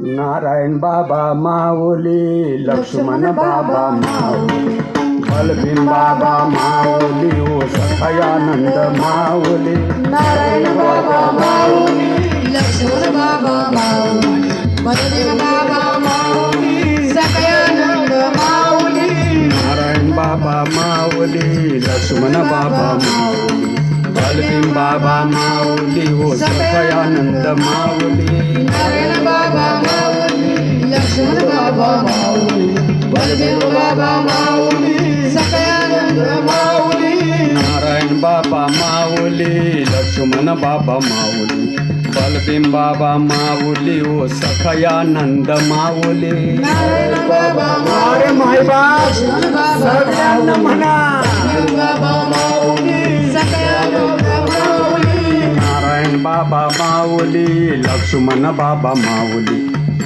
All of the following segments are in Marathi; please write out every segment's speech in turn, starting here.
नारायण बाबा माऊली लक्ष्मण बाबा माऊली बलभीम बाबा माऊली ओ सखयानंद माऊली नारायण बाबा माऊली लक्ष्मण बाबा माऊली बलदेव बाबा माऊली सकयानंद माऊली नारायण बाबा माऊली लक्ष्मण बाबा माऊली बलभीम बाबा माऊली ओ सखयानंद माऊली नारायण बाबा लक्ष्मण बाबा माऊली बलभीम बाबा माऊली ओ सखयानंद माऊली नारायण बाबा सगळ्यांना म्हणा माऊली नारायण बाबा माऊली लक्ष्मण बाबा माऊली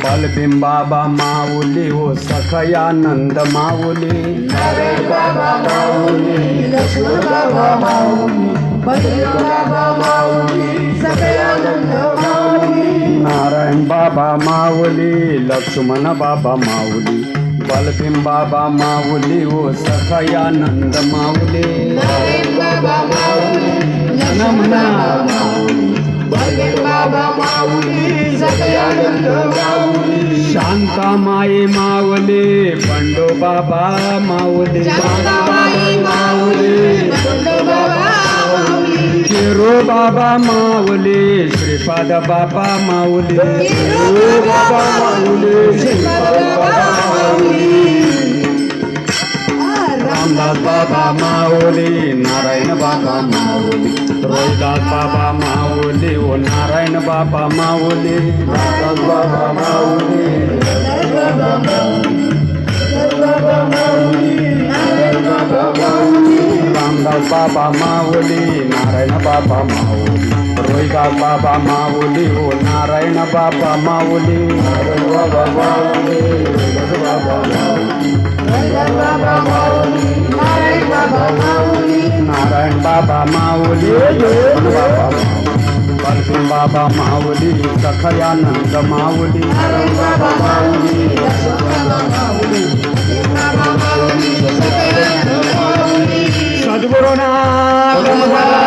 बलभीम बाबा माऊली ओ सखयानंद माऊली नारायण बाबा माऊली लक्ष्मण बाबा माऊली बलदेव बाबा माऊली सकयानंद माऊली नारायण बाबा माऊली लक्ष्मण बाबा माऊली बलभीम बाबा माऊली ओ सखयानंद माऊली. नारायण बाबा माऊली लक्ष्मण बाबा माऊली बलदेव बाबा माऊली बंडो बाबा माऊली. माऊली. केरो बाबा माऊली श्रीपाद बाबा माऊली केरो बाबा माऊली, श्रीपाद बाबा माऊली. रामदास बाबा माऊली नारायण बाबा माऊली। रोहिदास बाबा माऊली ओ नारायण बाबा माऊली। रामदास बाबा माऊली। रामदास बाबा माऊली नारायण बाबा माऊली. रोहिदास बाबा माऊली हो नारायण बाबा माऊली. नारायण बाबा माऊली बाबा माऊली. नारायण बाबा माऊली नारायण बाबा माऊली. लक्ष्मण बाबा बलभीम बाबा माऊली. सखयानंद माऊली नारायण बाबा माऊली. আল্লাহ।